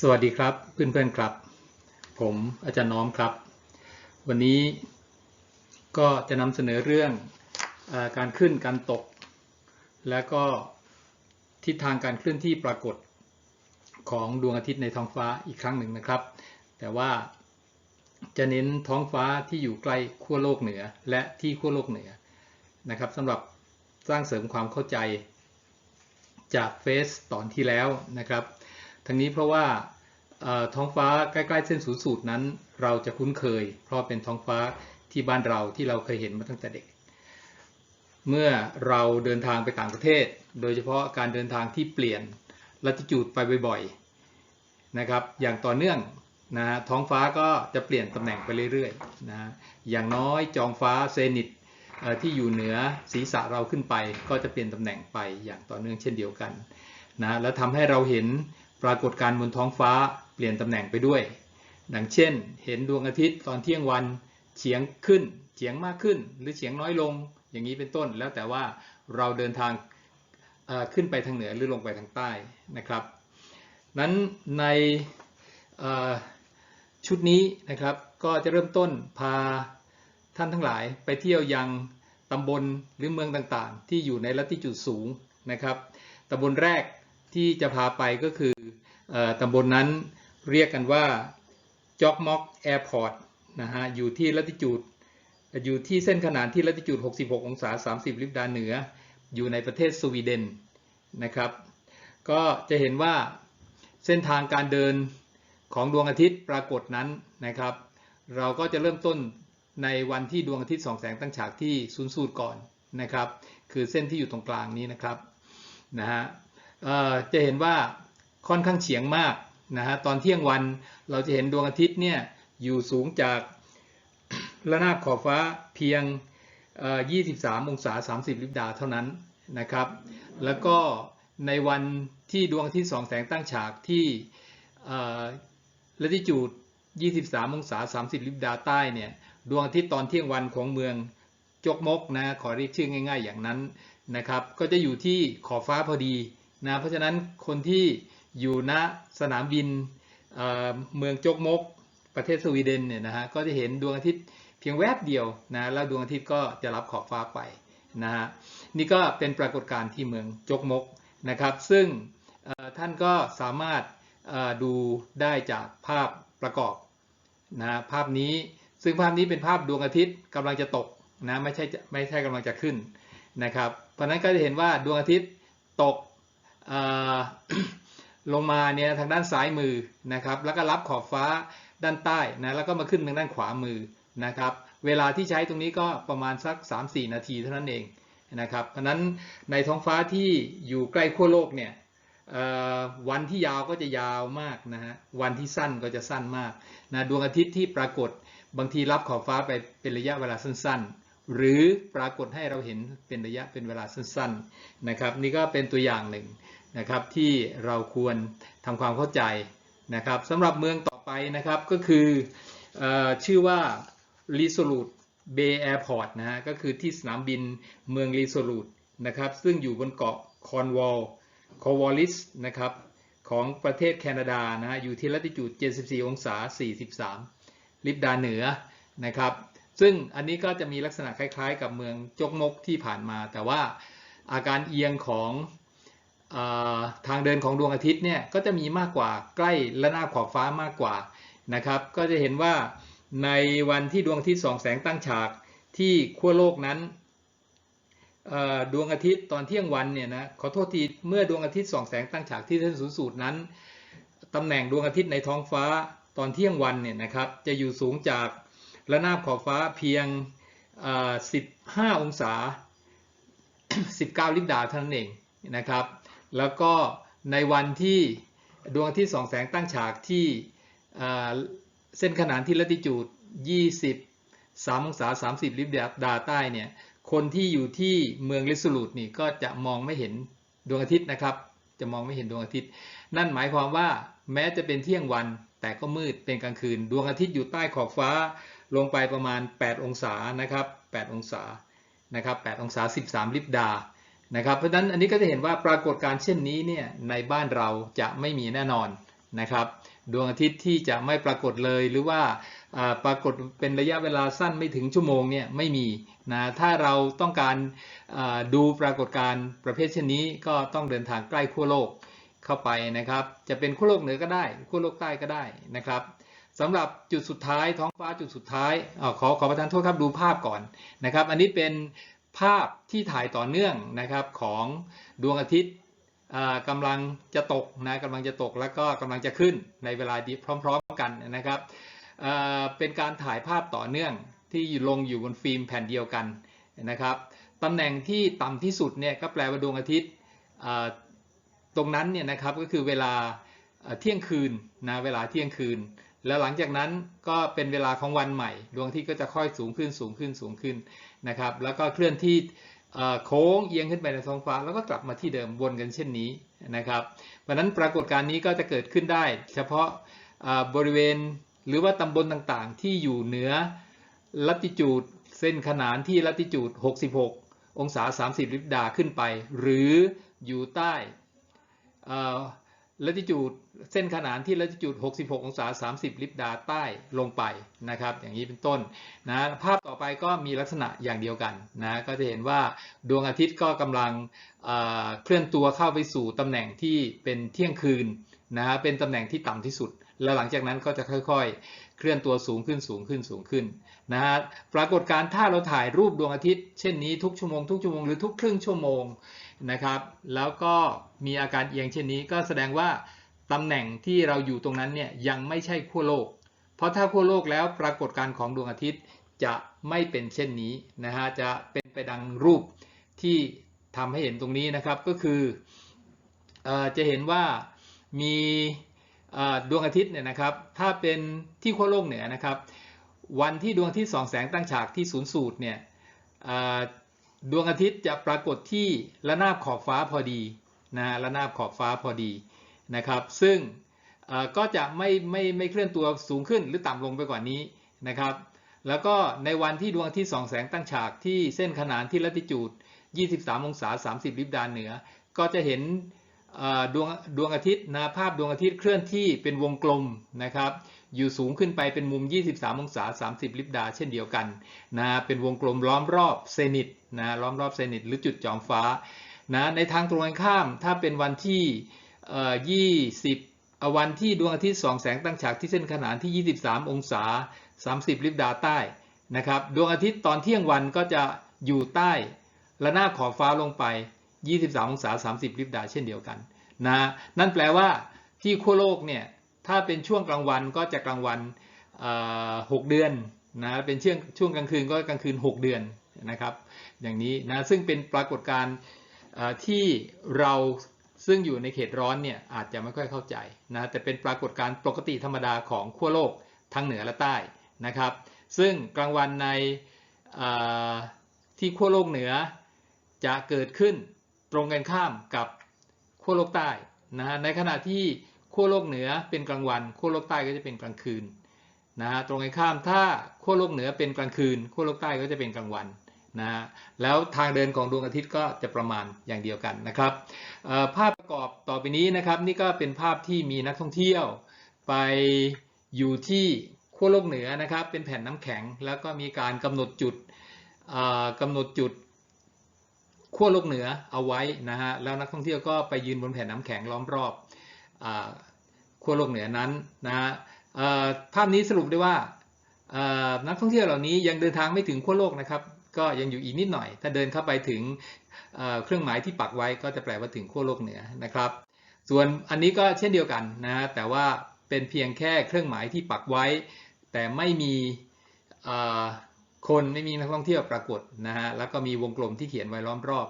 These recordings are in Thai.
สวัสดีครับเพื่อนๆครับ ผมอาจารย์น้อมครับ วันนี้ก็จะนำเสนอเรื่องอการขึ้นการตก และก็ทิศทางการเคลื่อนที่ปรากฏของดวงอาทิตย์ในท้องฟ้าอีกครั้งหนึ่งนะครับ แต่ว่าจะเน้นท้องฟ้าที่อยู่ใกล้ขั้วโลกเหนือและที่ขั้วโลกเหนือนะครับสำหรับสร้างเสริมความเข้าใจจากเฟสตอนที่แล้วนะครับ ทั้งนี้เพราะว่าท้องฟ้าใกล้ๆเส้นศูนย์สูตรนั้น เราจะคุ้นเคย เพราะเป็นท้องฟ้าที่บ้านเราที่เราเคยเห็นมาตั้งแต่เด็ก เมื่อเราเดินทางไปต่างประเทศ โดยเฉพาะการเดินทางที่เปลี่ยนลัติจูดไปบ่อยๆนะครับ อย่างต่อเนื่องนะท้องฟ้าก็จะเปลี่ยนตำแหน่งไปเรื่อยๆนะอย่างน้อยจองฟ้าเซนิตที่อยู่เหนือศีรษะเราขึ้นไป ก็จะเปลี่ยนตำแหน่งไปอย่างต่อเนื่องเช่นเดียวกันนะแล้วทำให้เราเห็น ปรากฏการณ์บนท้องฟ้าเปลี่ยนตำแหน่งไปด้วย ดังเช่น เห็นดวงอาทิตย์ตอนเที่ยงวันเฉียงขึ้นเฉียงมากขึ้น หรือเฉียงน้อยลง อย่างนี้เป็นต้น แล้วแต่ว่าเราเดินทางขึ้นไปทางเหนือหรือลงไปทางใต้นะครับ นั้นในชุดนี้นะครับก็จะเริ่มต้นพาท่านทั้งหลายไปเที่ยวยังตำบลหรือเมืองต่างๆ ที่อยู่ในลัติจูดสูงนะครับตำบลแรก ที่จะพาไปก็คืออตำบลนั้นเรียกกันว่าจ็อกม็อกแอร์พอร์ตนะฮะอยู่ที่ลัติจูดอยู่ที่เส้นขนานที่ลัติจูด 66 องศา 30 ลิบดาเหนือ อยู่ในประเทศสวีเดนนะครับ ก็จะเห็นว่าเส้นทางการเดินของดวงอาทิตย์ปรากฏนั้นนะครับ เราก็จะเริ่มต้นในวันที่ดวงอาทิตย์ส่องแสงตั้งฉากที่ศูนย์สูตรก่อนนะครับ คือเส้นที่อยู่ตรงกลางนี้นะครับนะฮะ จะเห็นว่าค่อนข้างเฉียงมากนะฮะตอนเที่ยงวันเราจะเห็นดวงอาทิตย์เนี่ยอยู่สูงจากระนาบขอบฟ้าเพียง 23 องศา 30 ลิบดาเท่านั้นนะครับ แล้วก็ในวันที่ดวงอาทิตย์สองแสงตั้งฉากที่ลัติจูด 23 องศา 30 ลิบดาใต้เนี่ยดวงอาทิตย์ตอนเที่ยงวันของเมืองจกมกนะขอเรียกชื่อง่าย ๆ อย่างนั้นนะครับ ก็จะอยู่ที่ขอบฟ้าพอดี นะเพราะฉะนั้นคนที่อยู่ณสนามบินเเมืองจกมก ประเทศสวีเดนเนี่ยนะฮะก็จะเห็นดวงอาทิตย์เพียงแวบเดียวนะแล้วดวงอาทิตย์ก็จะรับขอบฟ้าไปนะฮะนี่ก็เป็นปรากฏการณ์ที่เมืองจกมกนะครับซึ่งท่านก็สามารถดูได้จากภาพประกอบนะภาพนี้ซึ่งภาพนี้เป็นภาพดวงอาทิตย์กำลังจะตกนะไม่ใช่ไม่ใช่กำลังจะขึ้นนะครับเพราะฉะนั้นก็จะเห็นว่าดวงอาทิตย์ตก ลงมาเนี่ยทางด้านซ้ายมือนะครับ แล้วก็รับขอบฟ้าด้านใต้นะแล้วก็มาขึ้นทางด้านขวามือนะครับ เวลาที่ใช้ตรงนี้ก็ประมาณสัก 3-4 นาทีเท่านั้นเองนะครับเพราะนั้นในท้องฟ้าที่อยู่ใกล้ขั้วโลกเนี่ยวันที่ยาวก็จะยาวมากนะฮะวันที่สั้นก็จะสั้นมากนะดวงอาทิตย์ที่ปรากฏบางทีรับขอบฟ้าไปเป็นระยะเวลาสั้นๆ หรือปรากฏให้เราเห็นเป็นระยะเป็นเวลาสั้นๆนะครับ นี่ก็เป็นตัวอย่างหนึ่งนะครับที่เราควรทำความเข้าใจนะครับสำหรับเมืองต่อไปนะครับก็คือออชื่อว่า Resolute Bay Airport นะฮะก็คือที่สนามบินเมือง Resolute นะครับซึ่งอยู่บนเกาะคอนวอลคอวอลิสนะครับของประเทศแคนาดานะฮะอยู่ที่ลัติจูด 74 องศา 43 ลิบดาเหนือนะครับ ซึ่งอันนี้ก็จะมีลักษณะคล้ายๆ กับเมืองจกมกที่ผ่านมา แต่ว่าอาการเอียงของอทางเดินของดวงอาทิตย์เนี่ยก็จะมีมากกว่าใกล้และหน้าขอบฟ้ามากกว่านะครับ ก็จะเห็นว่าในวันที่ดวงอาทิตย์ส่องแสงตั้งฉากที่ขั้วโลกนั้นดวงอาทิตย์ตอนเที่ยงวันเนี่ยนะขอโทษทีเมื่อดวงอาทิตย์ส่องแสงตั้งฉากที่เส้นศูนย์สูตรนั้นตำแหน่งดวงอาทิตย์ในท้องฟ้าตอนเที่ยงวันเนี่ยนะครับจะอยู่สูงจาก ระนาบขอบฟ้าเพียง 15 องศา 19 ลิบดาเท่านั้นเองนะครับ แล้วก็ในวันที่ดวงอาทิตย์สองแสงตั้งฉากที่เส้นขนานที่ลัติจูด23องศา 30 ลิบดาใต้เนี่ย คนที่อยู่ที่เมืองลิสูลูดนี่ก็จะมองไม่เห็นดวงอาทิตย์นะครับ จะมองไม่เห็นดวงอาทิตย์ นั่นหมายความว่าแม้จะเป็นเที่ยงวันแต่ก็มืดเป็นกลางคืน ดวงอาทิตย์อยู่ใต้ขอบฟ้า ลงไปประมาณ 8 องศานะครับ8องศานะครับ8องศา 13 ลิบดานะครับเพราะฉะนั้นอันนี้ก็จะเห็นว่าปรากฏการเช่นนี้เนี่ยในบ้านเราจะไม่มีแน่นอนนะครับดวงอาทิตย์ที่จะไม่ปรากฏเลยหรือว่าปรากฏเป็นระยะเวลาสั้นไม่ถึงชั่วโมงเนี่ยไม่มีนะถ้าเราต้องการดูปรากฏการณ์ประเภทเช่นนี้ก็ต้องเดินทางใกล้ขั้วโลกเข้าไปนะครับ จะเป็นขั้วโลกเหนือก็ได้ขั้วโลกใต้ก็ได้นะครับ สำหรับจุดสุดท้ายท้องฟ้าจุดสุดท้ายอขอขอประทานโทษครับดูภาพก่อนนะครับ อันนี้เป็นภาพที่ถ่ายต่อเนื่องนะครับของดวงอาทิตย์อ่ากำลังจะตกนะกำลังจะตกแล้วก็กำลังจะขึ้นในเวลาดีพร้อม ๆ กันนะครับเป็นการถ่ายภาพต่อเนื่องที่ลงอยู่บนฟิล์มแผ่นเดียวกันนะครับตำแหน่งที่ต่ำที่สุดเนี่ยก็แปลว่าดวงอาทิตย์ตรงนั้นเนี่ยนะครับก็คือเวลาเที่ยงคืนนะเวลาเที่ยงคืน แล้วหลังจากนั้นก็เป็นเวลาของวันใหม่ ดวงอาทิตย์ก็จะค่อยสูงขึ้นสูงขึ้นสูงขึ้นนะครับ แล้วก็เคลื่อนที่โค้งเอียงขึ้นไปในท้องฟ้า แล้วก็กลับมาที่เดิมวนกันเช่นนี้นะครับ เพราะนั้นปรากฏการณ์นี้ก็จะเกิดขึ้นได้ เฉพาะบริเวณหรือว่าตำบลต่างๆ ที่อยู่เหนือลัติจูดเส้นขนานที่ลัติจูด 66 องศา 30 ลิบดาขึ้นไป หรืออยู่ใต้ ลัติจูดเส้นขนานที่ลัติจูด 66 องศา 30 ลิบดาใต้ลงไปนะครับ อย่างนี้เป็นต้นนะภาพต่อไปก็มีลักษณะอย่างเดียวกันนะก็จะเห็นว่าดวงอาทิตย์ก็กำลังเเคลื่อนตัวเข้าไปสู่ตำแหน่งที่เป็นเที่ยงคืนนะฮะเป็นตำแหน่งที่ต่ำที่สุด แล้วหลังจากนั้นก็จะค่อยๆ เคลื่อนตัวสูงขึ้นสูงขึ้นสูงขึ้นนะฮะปรากฏการถ้าเราถ่ายรูปดวงอาทิตย์ เช่นนี้ทุกชั่วโมงทุกชั่วโมงหรือทุกครึ่งชั่วโมงนะครับ แล้วก็มีอาการเอียงเช่นนี้ก็แสดงว่าตำแหน่งที่เราอยู่ตรงนั้นเนี่ยยังไม่ใช่ขั้วโลก เพราะถ้าขั้วโลกแล้วปรากฏการของดวงอาทิตย์จะไม่เป็นเช่นนี้นะฮะจะเป็นไปดังรูปที่ทำให้เห็นตรงนี้นะครับก็คือออจะเห็นว่ามี ดวงอาทิตย์เนี่ยนะครับ ถ้าเป็นที่ขั้วโลกเหนือนะครับ วันที่ดวงอาทิตย์สองแสงตั้งฉากที่ศูนย์สูตรเนี่ยดวงอาทิตย์จะปรากฏที่ระนาบขอบฟ้าพอดีนะระนาบขอบฟ้าพอดีนะครับ ซึ่งก็จะไม่ไม่ไม่เคลื่อนตัวสูงขึ้นหรือต่ำลงไปกว่านี้นะครับ แล้วก็ในวันที่ดวงอาทิตย์สองแสงตั้งฉากที่เส้นขนานที่ลัติจูด 23 องศา 30 ลิบดานเหนือ ก็จะเห็น ดวงดวงอาทิตย์นะภาพดวงอาทิตย์เคลื่อนที่เป็นวงกลมนะครับอยู่สูงขึ้นไปเป็นมุม 23 องศา 30 ลิบดา เช่นเดียวกันนะเป็นวงกลมล้อมรอบเซนิตนะล้อมรอบเซนิตหรือจุดจอมฟ้านะในทางตรงกันข้ามถ้าเป็นวันที่ 20 วันที่ดวงอาทิตย์สองแสงตั้งฉากที่เส้นขนานที่ 23 องศา 30 ลิบดาใต้นะครับดวงอาทิตย์ตอนเที่ยงวันก็จะอยู่ใต้ระนาบขอบฟ้าลงไป 23 องศา 30 ลิบดาเช่นเดียวกันนะนั่นแปลว่าที่ขั้วโลกเนี่ยถ้าเป็นช่วงกลางวันก็จะกลางวันเอ่อ6เดือนนะเป็นช่วงช่วงกลางคืนก็กลางคืน 6 เดือนนะครับอย่างนี้นะซึ่งเป็นปรากฏการณ์ที่เราซึ่งอยู่ในเขตร้อนเนี่ยอาจจะไม่ค่อยเข้าใจนะแต่เป็นปรากฏการณ์ปกติธรรมดาของขั้วโลกทั้งเหนือและใต้นะครับ ซึ่งกลางวันในที่ขั้วโลกเหนือจะเกิดขึ้น ตรงกันข้ามกับขั้วโลกใต้นะฮะในขณะที่ขั้วโลกเหนือเป็นกลางวันขั้วโลกใต้ก็จะเป็นกลางคืนนะฮะตรงกันข้ามถ้าขั้วโลกเหนือเป็นกลางคืนขั้วโลกใต้ก็จะเป็นกลางวันนะฮะแล้วทางเดินของดวงอาทิตย์ก็จะประมาณอย่างเดียวกันนะครับภาพประกอบต่อไปนี้นะครับ นี่ก็เป็นภาพที่มีนักท่องเที่ยวไปอยู่ที่ขั้วโลกเหนือนะครับ เป็นแผ่นน้ำแข็ง แล้วก็มีการกำหนดจุดเอ่อกำหนดจุด ขั้วโลกเหนือเอาไว้นะฮะแล้วนักท่องเที่ยวก็ไปยืนบนแผ่นน้ำแข็งล้อมรอบอขั้วโลกเหนือนั้นนะฮะภาพนี้สรุปได้ว่านักท่องเที่ยวเหล่านี้ยังเดินทางไม่ถึงขั้วโลกนะครับ ก็ยังอยู่อีกนิดหน่อย ถ้าเดินเข้าไปถึงเครื่องหมายที่ปักไว้ก็จะแปลว่าถึงขั้วโลกเหนือนะครับ ส่วนอันนี้ก็เช่นเดียวกันนะฮะแต่ว่าเป็นเพียงแค่เครื่องหมายที่ปักไว้ แต่ไม่มี คนไม่มีนักท่องเที่ยวปรากฏนะฮะแล้วก็มีวงกลมที่เขียนไว้ล้อมรอบ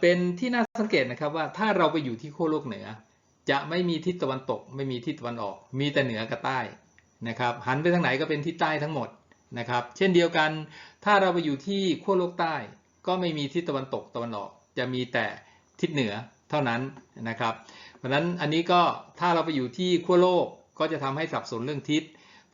เป็นที่น่าสังเกตนะครับว่าถ้าเราไปอยู่ที่ขั้วโลกเหนือ จะไม่มีทิศตะวันตก ไม่มีทิศตะวันออก มีแต่เหนือกับใต้นะครับหันไปทางไหนก็เป็นทิศใต้ทั้งหมดนะครับเช่นเดียวกันถ้าเราไปอยู่ที่ขั้วโลกใต้ ก็ไม่มีทิศตะวันตกตะวันออก จะมีแต่ทิศเหนือเท่านั้นนะครับ เพราะฉะนั้นอันนี้ก็ถ้าเราไปอยู่ที่ขั้วโลกก็จะทำให้สับสนเรื่องทิศ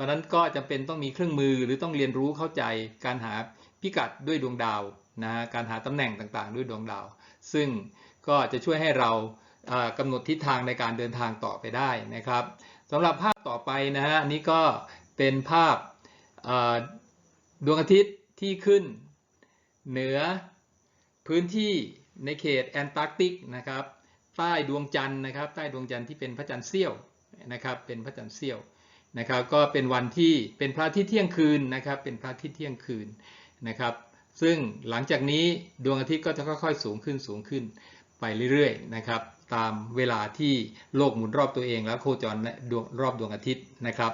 ราะนั้นก็จำเป็นต้องมีเครื่องมือหรือต้องเรียนรู้เข้าใจการหาพิกัดด้วยดวงดาวนะการหาตำแหน่งต่างๆ ด้วยดวงดาว ซึ่งก็จะช่วยให้เราอ่ากำหนดทิศทางในการเดินทางต่อไปได้นะครับสำหรับภาพต่อไปนะฮะอันนี้ก็เป็นภาพดวงอาทิตย์ที่ขึ้นเหนือพื้นที่ในเขตแอนตาร์กติกนะครับ ใต้ดวงจันทร์นะครับ ใต้ดวงจันทร์ที่เป็นพระจันทร์เสี้ยวนะครับ เป็นพระจันทร์เสี้ยว นะครับก็เป็นวันที่เป็นพระที่เที่ยงคืนนะครับ เป็นพระที่เที่ยงคืนนะครับ ซึ่งหลังจากนี้ดวงอาทิตย์ก็จะค่อยๆ สูงขึ้นสูงขึ้นไปเรื่อยๆนะครับ ตามเวลาที่โลกหมุนรอบตัวเองแล้วโคจรดวงรอบดวงอาทิตย์นะครับ